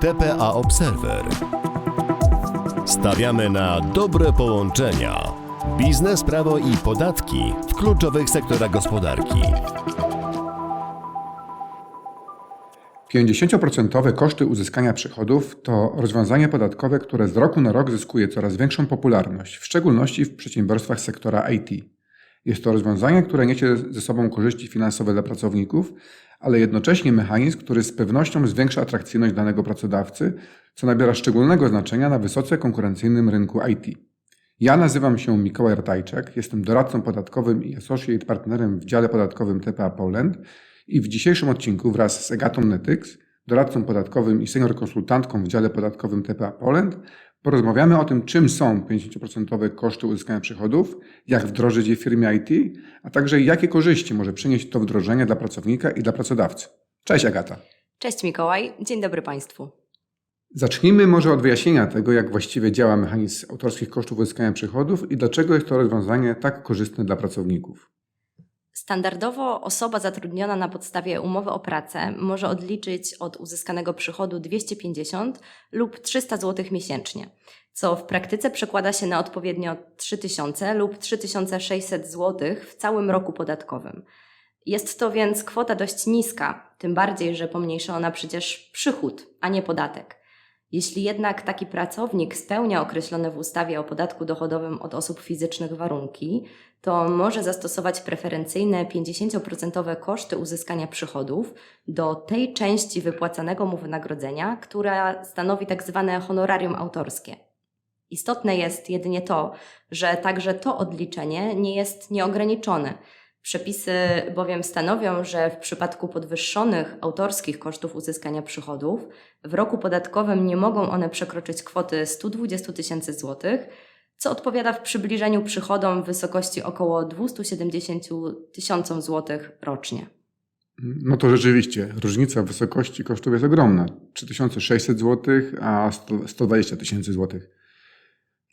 TPA Observer. Stawiamy na dobre połączenia. Biznes, prawo i podatki w kluczowych sektorach gospodarki. 50% koszty uzyskania przychodów to rozwiązanie podatkowe, które z roku na rok zyskuje coraz większą popularność, w szczególności w przedsiębiorstwach sektora IT. Jest to rozwiązanie, które niesie ze sobą korzyści finansowe dla pracowników, ale jednocześnie mechanizm, który z pewnością zwiększa atrakcyjność danego pracodawcy, co nabiera szczególnego znaczenia na wysoce konkurencyjnym rynku IT. Ja nazywam się Mikołaj Ratajczak, jestem doradcą podatkowym i associate partnerem w dziale podatkowym TPA Poland i w dzisiejszym odcinku wraz z Agatą Netyks, doradcą podatkowym i senior konsultantką w dziale podatkowym TPA Poland, porozmawiamy o tym, czym są 50% koszty uzyskania przychodów, jak wdrożyć je w firmie IT, a także jakie korzyści może przynieść to wdrożenie dla pracownika i dla pracodawcy. Cześć Agata. Cześć Mikołaj, dzień dobry Państwu. Zacznijmy może od wyjaśnienia tego, jak właściwie działa mechanizm autorskich kosztów uzyskania przychodów i dlaczego jest to rozwiązanie tak korzystne dla pracowników. Standardowo osoba zatrudniona na podstawie umowy o pracę może odliczyć od uzyskanego przychodu 250 lub 300 zł miesięcznie, co w praktyce przekłada się na odpowiednio 3000 lub 3600 zł w całym roku podatkowym. Jest to więc kwota dość niska, tym bardziej, że pomniejsza ona przecież przychód, a nie podatek. Jeśli jednak taki pracownik spełnia określone w ustawie o podatku dochodowym od osób fizycznych warunki, to może zastosować preferencyjne 50% koszty uzyskania przychodów do tej części wypłacanego mu wynagrodzenia, która stanowi tak zwane honorarium autorskie. Istotne jest jedynie to, że także to odliczenie nie jest nieograniczone. Przepisy bowiem stanowią, że w przypadku podwyższonych autorskich kosztów uzyskania przychodów w roku podatkowym nie mogą one przekroczyć kwoty 120 tysięcy złotych, co odpowiada w przybliżeniu przychodom w wysokości około 270 tysiącom złotych rocznie. No to rzeczywiście, różnica wysokości kosztów jest ogromna. 3600 zł, a 100 120 tysięcy złotych.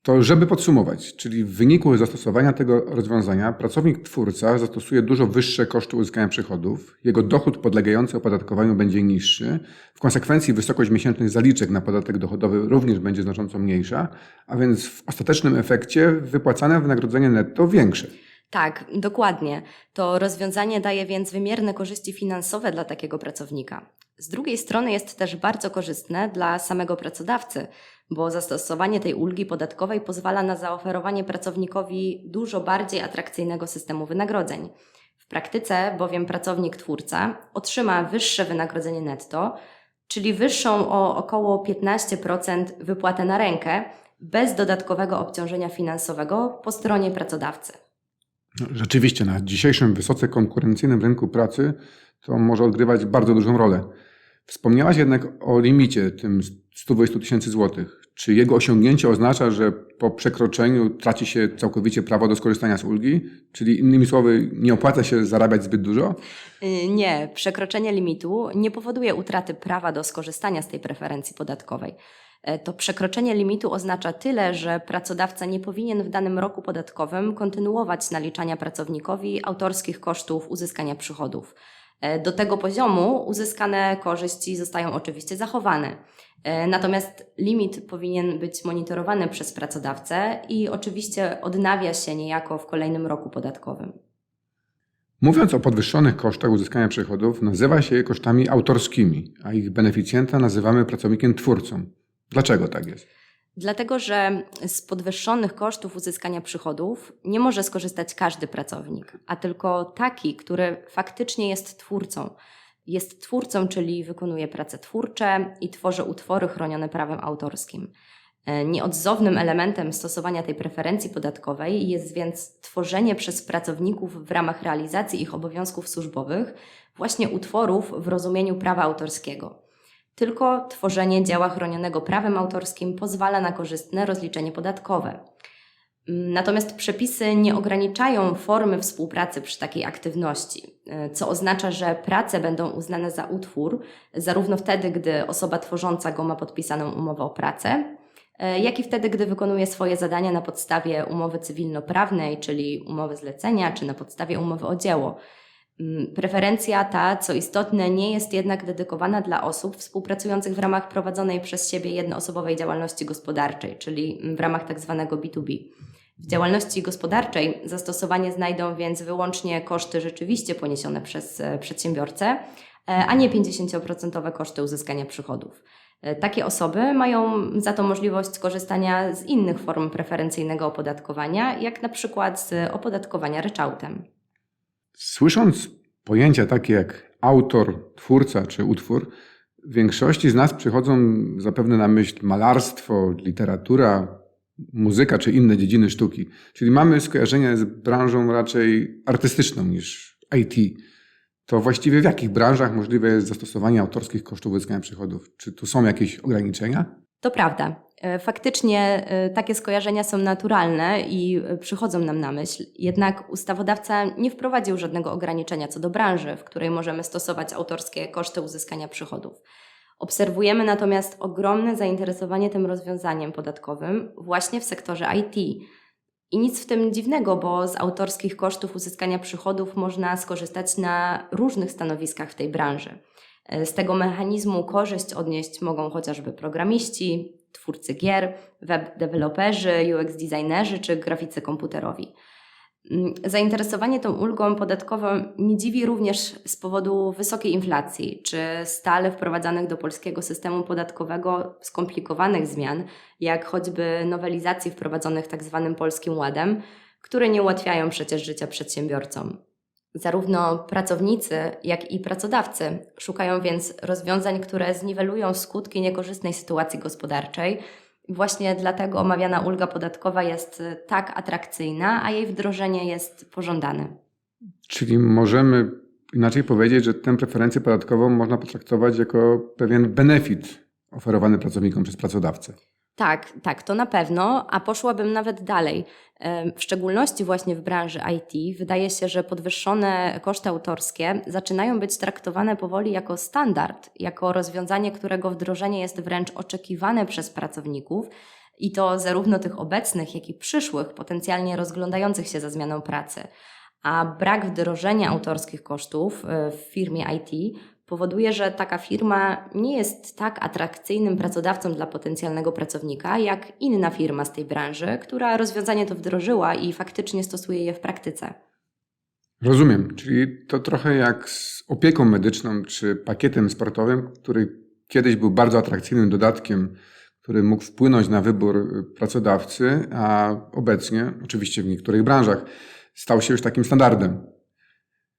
To żeby podsumować, czyli w wyniku zastosowania tego rozwiązania pracownik twórca zastosuje dużo wyższe koszty uzyskania przychodów, jego dochód podlegający opodatkowaniu będzie niższy, w konsekwencji wysokość miesięcznych zaliczek na podatek dochodowy również będzie znacząco mniejsza, a więc w ostatecznym efekcie wypłacane wynagrodzenie netto większe. Tak, dokładnie. To rozwiązanie daje więc wymierne korzyści finansowe dla takiego pracownika. Z drugiej strony jest też bardzo korzystne dla samego pracodawcy, bo zastosowanie tej ulgi podatkowej pozwala na zaoferowanie pracownikowi dużo bardziej atrakcyjnego systemu wynagrodzeń. W praktyce bowiem pracownik twórca otrzyma wyższe wynagrodzenie netto, czyli wyższą o około 15% wypłatę na rękę, bez dodatkowego obciążenia finansowego po stronie pracodawcy. No, Rzeczywiście, na dzisiejszym wysoce konkurencyjnym rynku pracy to może odgrywać bardzo dużą rolę. Wspomniałaś jednak o limicie, tym 120 tysięcy złotych. Czy jego osiągnięcie oznacza, że po przekroczeniu traci się całkowicie prawo do skorzystania z ulgi? Czyli innymi słowy, nie opłaca się zarabiać zbyt dużo? Y, Nie, przekroczenie limitu nie powoduje utraty prawa do skorzystania z tej preferencji podatkowej. E, To przekroczenie limitu oznacza tyle, że pracodawca nie powinien w danym roku podatkowym kontynuować naliczania pracownikowi autorskich kosztów uzyskania przychodów. E, Do tego poziomu uzyskane korzyści zostają oczywiście zachowane. E, Natomiast limit powinien być monitorowany przez pracodawcę i oczywiście odnawia się niejako w kolejnym roku podatkowym. Mówiąc o podwyższonych kosztach uzyskania przychodów, nazywa się je kosztami autorskimi, a ich beneficjenta nazywamy pracownikiem twórcą. Dlaczego tak jest? Dlatego, że z podwyższonych kosztów uzyskania przychodów nie może skorzystać każdy pracownik, a tylko taki, który faktycznie jest twórcą. Jest twórcą, czyli wykonuje prace twórcze i tworzy utwory chronione prawem autorskim. E, Nieodzownym elementem stosowania tej preferencji podatkowej jest więc tworzenie przez pracowników w ramach realizacji ich obowiązków służbowych właśnie utworów w rozumieniu prawa autorskiego. Tylko tworzenie dzieła chronionego prawem autorskim pozwala na korzystne rozliczenie podatkowe. Natomiast przepisy nie ograniczają formy współpracy przy takiej aktywności, e, co oznacza, że prace będą uznane za utwór zarówno wtedy, gdy osoba tworząca go ma podpisaną umowę o pracę, e, jak i wtedy, gdy wykonuje swoje zadania na podstawie umowy cywilnoprawnej, czyli umowy zlecenia, czy na podstawie umowy o dzieło. Mm, Preferencja ta, co istotne, nie jest jednak dedykowana dla osób współpracujących w ramach prowadzonej przez siebie jednoosobowej działalności gospodarczej, czyli w ramach tak zwanego B2B. W działalności gospodarczej zastosowanie znajdą więc wyłącznie koszty rzeczywiście poniesione przez e, przedsiębiorcę, e, a nie 50% koszty uzyskania przychodów. E, Takie osoby mają za to możliwość korzystania z innych form preferencyjnego opodatkowania, jak na przykład z opodatkowania ryczałtem. Słysząc pojęcia takie jak autor, twórca czy utwór, większości z nas przychodzą zapewne na myśl malarstwo, literatura, muzyka czy inne dziedziny sztuki. Czyli mamy skojarzenie z branżą raczej artystyczną niż IT. To właściwie w jakich branżach możliwe jest zastosowanie autorskich kosztów uzyskania przychodów? Czy tu są jakieś ograniczenia? To prawda. E, Faktycznie e, takie skojarzenia są naturalne i e, przychodzą nam na myśl, jednak ustawodawca nie wprowadził żadnego ograniczenia co do branży, w której możemy stosować autorskie koszty uzyskania przychodów. Obserwujemy natomiast ogromne zainteresowanie tym rozwiązaniem podatkowym właśnie w sektorze IT. I nic w tym dziwnego, bo z autorskich kosztów uzyskania przychodów można skorzystać na różnych stanowiskach w tej branży. Z tego mechanizmu korzyść odnieść mogą chociażby programiści, twórcy gier, web deweloperzy, UX designerzy czy graficy komputerowi. Mm, Zainteresowanie tą ulgą podatkową nie dziwi również z powodu wysokiej inflacji czy stale wprowadzanych do polskiego systemu podatkowego skomplikowanych zmian, jak choćby nowelizacji wprowadzonych tzw. Polskim Ładem, które nie ułatwiają przecież życia przedsiębiorcom. Zarówno pracownicy, jak i pracodawcy szukają więc rozwiązań, które zniwelują skutki niekorzystnej sytuacji gospodarczej. Właśnie dlatego omawiana ulga podatkowa jest y, tak atrakcyjna, a jej wdrożenie jest pożądane. Czyli możemy inaczej powiedzieć, że tę preferencję podatkową można potraktować jako pewien benefit oferowany pracownikom przez pracodawcę. Tak, tak, to na pewno, a poszłabym nawet dalej. W szczególności właśnie w branży IT wydaje się, że podwyższone koszty autorskie zaczynają być traktowane powoli jako standard, jako rozwiązanie, którego wdrożenie jest wręcz oczekiwane przez pracowników i to zarówno tych obecnych, jak i przyszłych, potencjalnie rozglądających się za zmianą pracy. A brak wdrożenia autorskich kosztów y, w firmie IT powoduje, że taka firma nie jest tak atrakcyjnym pracodawcą dla potencjalnego pracownika, jak inna firma z tej branży, która rozwiązanie to wdrożyła i faktycznie stosuje je w praktyce. Rozumiem, czyli to trochę jak z opieką medyczną czy pakietem sportowym, który kiedyś był bardzo atrakcyjnym dodatkiem, który mógł wpłynąć na wybór y, pracodawcy, a obecnie, oczywiście w niektórych branżach, stał się już takim standardem.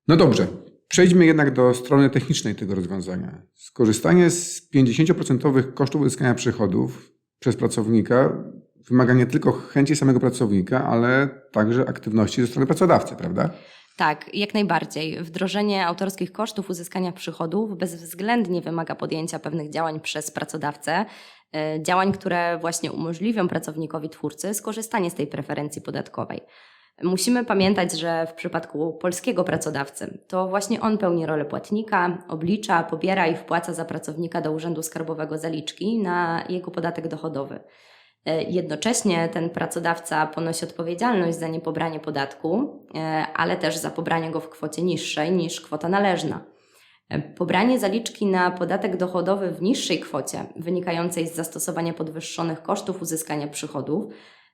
No dobrze, przejdźmy jednak do strony technicznej tego rozwiązania. Skorzystanie z 50% kosztów uzyskania przychodów przez pracownika wymaga nie tylko chęci samego pracownika, ale także aktywności ze strony pracodawcy, prawda? Tak, jak najbardziej. Wdrożenie autorskich kosztów uzyskania przychodów bezwzględnie wymaga podjęcia pewnych działań przez pracodawcę, e, działań, które właśnie umożliwią pracownikowi twórcy skorzystanie z tej preferencji podatkowej. Musimy pamiętać, że w przypadku polskiego pracodawcy to właśnie on pełni rolę płatnika, oblicza, pobiera i wpłaca za pracownika do Urzędu Skarbowego zaliczki na jego podatek dochodowy. E, Jednocześnie ten pracodawca ponosi odpowiedzialność za niepobranie podatku, e, ale też za pobranie go w kwocie niższej niż kwota należna. E, Pobranie zaliczki na podatek dochodowy w niższej kwocie, wynikającej z zastosowania podwyższonych kosztów uzyskania przychodów,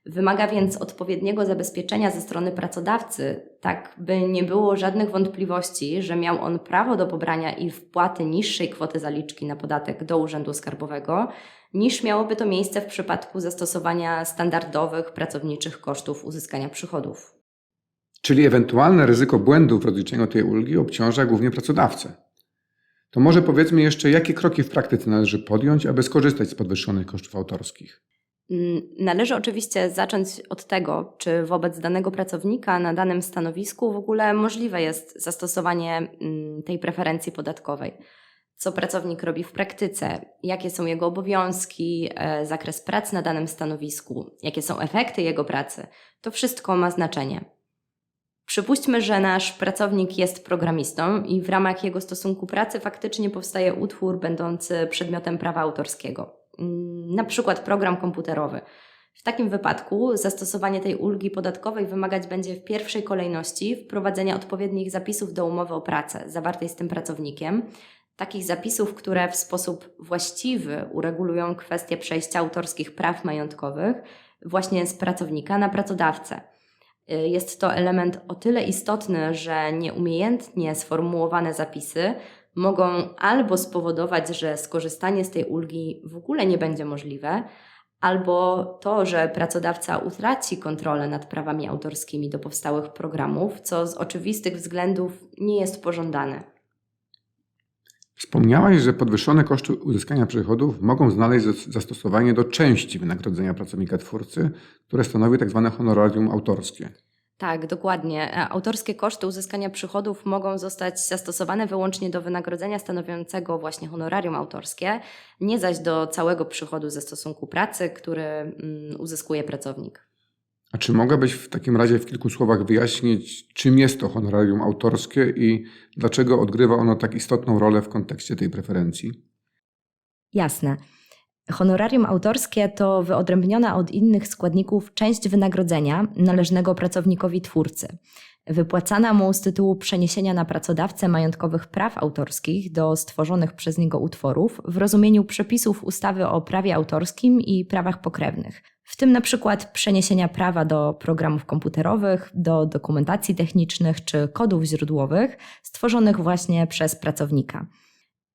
wymaga więc odpowiedniego zabezpieczenia ze strony pracodawcy, tak by nie było żadnych wątpliwości, że miał on prawo do pobrania i wpłaty niższej kwoty zaliczki na podatek do Urzędu Skarbowego, niż miałoby to miejsce w przypadku zastosowania standardowych pracowniczych kosztów uzyskania przychodów. Czyli ewentualne ryzyko błędu w rozliczeniu tej ulgi obciąża głównie pracodawcę. To może powiedzmy jeszcze, jakie kroki w praktyce należy podjąć, aby skorzystać z podwyższonych kosztów autorskich. Mm, Należy oczywiście zacząć od tego, czy wobec danego pracownika na danym stanowisku w ogóle możliwe jest zastosowanie mm, tej preferencji podatkowej. Co pracownik robi w praktyce, jakie są jego obowiązki, e, zakres pracy na danym stanowisku, jakie są efekty jego pracy. To wszystko ma znaczenie. Przypuśćmy, że nasz pracownik jest programistą i w ramach jego stosunku pracy faktycznie powstaje utwór będący przedmiotem prawa autorskiego. Na przykład program komputerowy. W takim wypadku zastosowanie tej ulgi podatkowej wymagać będzie w pierwszej kolejności wprowadzenia odpowiednich zapisów do umowy o pracę zawartej z tym pracownikiem, takich zapisów, które w sposób właściwy uregulują kwestie przejścia autorskich praw majątkowych właśnie z pracownika na pracodawcę. Y, Jest to element o tyle istotny, że nieumiejętnie sformułowane zapisy mogą albo spowodować, że skorzystanie z tej ulgi w ogóle nie będzie możliwe, albo to, że pracodawca utraci kontrolę nad prawami autorskimi do powstałych programów, co z oczywistych względów nie jest pożądane. Wspomniałaś, że podwyższone koszty uzyskania przychodów mogą znaleźć zas- zastosowanie do części wynagrodzenia pracownika twórcy, które stanowi tzw. honorarium autorskie. Tak, dokładnie. E, Autorskie koszty uzyskania przychodów mogą zostać zastosowane wyłącznie do wynagrodzenia stanowiącego właśnie honorarium autorskie, nie zaś do całego przychodu ze stosunku pracy, który mm, uzyskuje pracownik. A czy mogłabyś w takim razie w kilku słowach wyjaśnić, czym jest to honorarium autorskie i dlaczego odgrywa ono tak istotną rolę w kontekście tej preferencji? Jasne. Honorarium autorskie to wyodrębniona od innych składników część wynagrodzenia należnego pracownikowi twórcy, wypłacana mu z tytułu przeniesienia na pracodawcę majątkowych praw autorskich do stworzonych przez niego utworów w rozumieniu przepisów ustawy o prawie autorskim i prawach pokrewnych, w tym na przykład przeniesienia prawa do programów komputerowych, do dokumentacji technicznych czy kodów źródłowych stworzonych właśnie przez pracownika.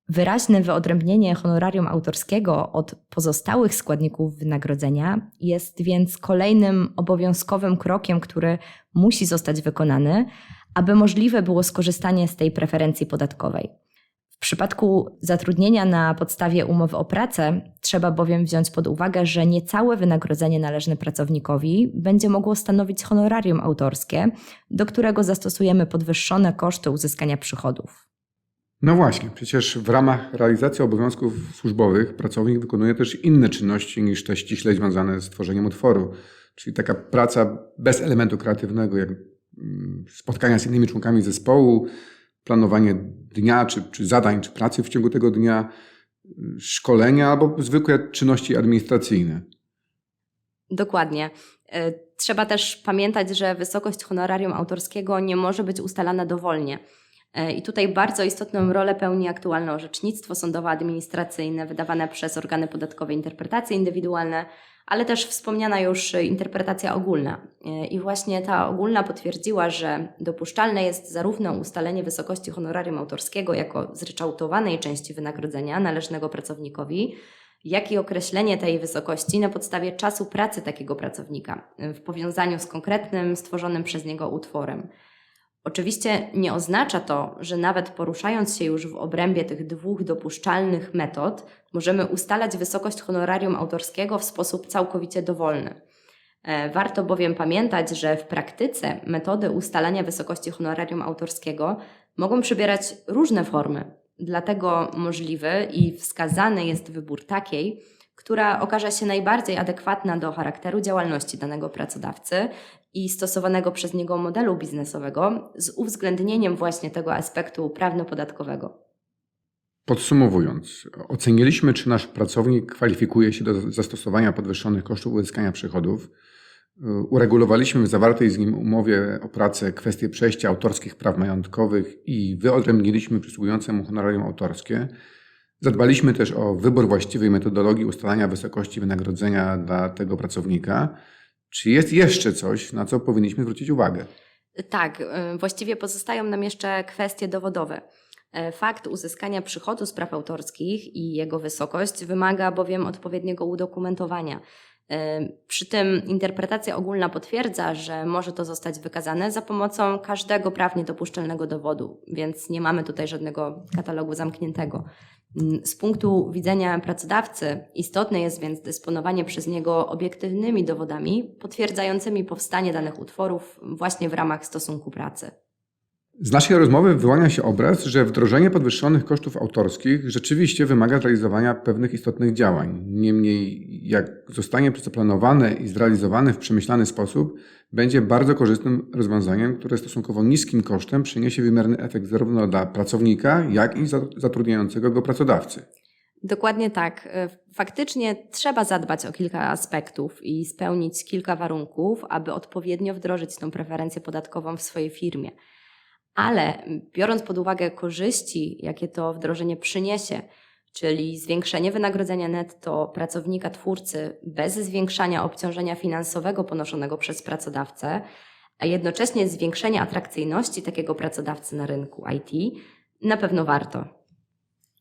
Wyraźne wyodrębnienie honorarium autorskiego od pozostałych składników wynagrodzenia jest więc kolejnym obowiązkowym krokiem, który musi zostać wykonany, aby możliwe było skorzystanie z tej preferencji podatkowej. W przypadku zatrudnienia na podstawie umowy o pracę trzeba bowiem wziąć pod uwagę, że nie całe wynagrodzenie należne pracownikowi będzie mogło stanowić honorarium autorskie, do którego zastosujemy podwyższone koszty uzyskania przychodów. No właśnie, przecież w ramach realizacji obowiązków służbowych pracownik wykonuje też inne czynności niż te ściśle związane z tworzeniem utworu. Czyli taka praca bez elementu kreatywnego, jak mm, spotkania z innymi członkami zespołu, planowanie dnia, czy, czy zadań, czy pracy w ciągu tego dnia, szkolenia albo zwykłe czynności administracyjne. Dokładnie. E, Trzeba też pamiętać, że wysokość honorarium autorskiego nie może być ustalana dowolnie. E, I tutaj bardzo istotną rolę pełni aktualne orzecznictwo sądowo-administracyjne wydawane przez organy podatkowe interpretacje indywidualne, ale też wspomniana już interpretacja ogólna. E, I właśnie ta ogólna potwierdziła, że dopuszczalne jest zarówno ustalenie wysokości honorarium autorskiego jako zryczałtowanej części wynagrodzenia należnego pracownikowi, jak i określenie tej wysokości na podstawie czasu pracy takiego pracownika w powiązaniu z konkretnym stworzonym przez niego utworem. Oczywiście nie oznacza to, że nawet poruszając się już w obrębie tych dwóch dopuszczalnych metod, możemy ustalać wysokość honorarium autorskiego w sposób całkowicie dowolny. E, Warto bowiem pamiętać, że w praktyce metody ustalania wysokości honorarium autorskiego mogą przybierać różne formy. Dlatego możliwy i wskazany jest wybór takiej, która okaże się najbardziej adekwatna do charakteru działalności danego pracodawcy i stosowanego przez niego modelu biznesowego z uwzględnieniem właśnie tego aspektu prawno-podatkowego. Podsumowując, oceniliśmy, czy nasz pracownik kwalifikuje się do zastosowania podwyższonych kosztów uzyskania przychodów. Uregulowaliśmy w zawartej z nim umowie o pracę kwestie przejścia autorskich praw majątkowych i wyodrębniliśmy przysługujące mu honorarium autorskie. Zadbaliśmy też o wybór właściwej metodologii ustalania wysokości wynagrodzenia dla tego pracownika. Czy jest jeszcze coś, na co powinniśmy zwrócić uwagę? Tak, y, właściwie pozostają nam jeszcze kwestie dowodowe. E, Fakt uzyskania przychodu z praw autorskich i jego wysokość wymaga bowiem odpowiedniego udokumentowania. E, Przy tym interpretacja ogólna potwierdza, że może to zostać wykazane za pomocą każdego prawnie dopuszczalnego dowodu, więc nie mamy tutaj żadnego katalogu zamkniętego. Mm, Z punktu widzenia pracodawcy istotne jest więc dysponowanie przez niego obiektywnymi dowodami potwierdzającymi powstanie danych utworów właśnie w ramach stosunku pracy. Z naszej rozmowy wyłania się obraz, że wdrożenie podwyższonych kosztów autorskich rzeczywiście wymaga zrealizowania pewnych istotnych działań. Niemniej, jak zostanie zaplanowane i zrealizowane w przemyślany sposób, będzie bardzo korzystnym rozwiązaniem, które stosunkowo niskim kosztem przyniesie wymierny efekt zarówno dla pracownika, jak i za- zatrudniającego go pracodawcy. Dokładnie tak. E, Faktycznie trzeba zadbać o kilka aspektów i spełnić kilka warunków, aby odpowiednio wdrożyć tą preferencję podatkową w swojej firmie. Ale biorąc pod uwagę korzyści, jakie to wdrożenie przyniesie, czyli zwiększenie wynagrodzenia netto pracownika twórcy bez zwiększania obciążenia finansowego ponoszonego przez pracodawcę, a jednocześnie zwiększenie atrakcyjności takiego pracodawcy na rynku IT, na pewno warto.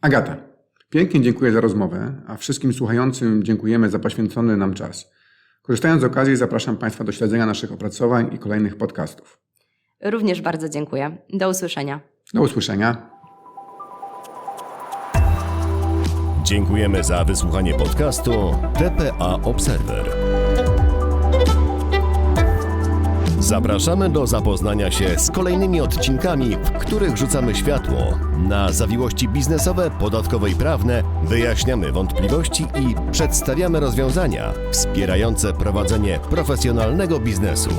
Agata, pięknie dziękuję za rozmowę, a wszystkim słuchającym dziękujemy za poświęcony nam czas. Korzystając z okazji, zapraszam Państwa do śledzenia naszych opracowań i kolejnych podcastów. Również bardzo dziękuję. Do usłyszenia. Do usłyszenia. Dziękujemy za wysłuchanie podcastu TPA Observer. Zapraszamy do zapoznania się z kolejnymi odcinkami, w których rzucamy światło na zawiłości biznesowe, podatkowe i prawne, wyjaśniamy wątpliwości i przedstawiamy rozwiązania wspierające prowadzenie profesjonalnego biznesu.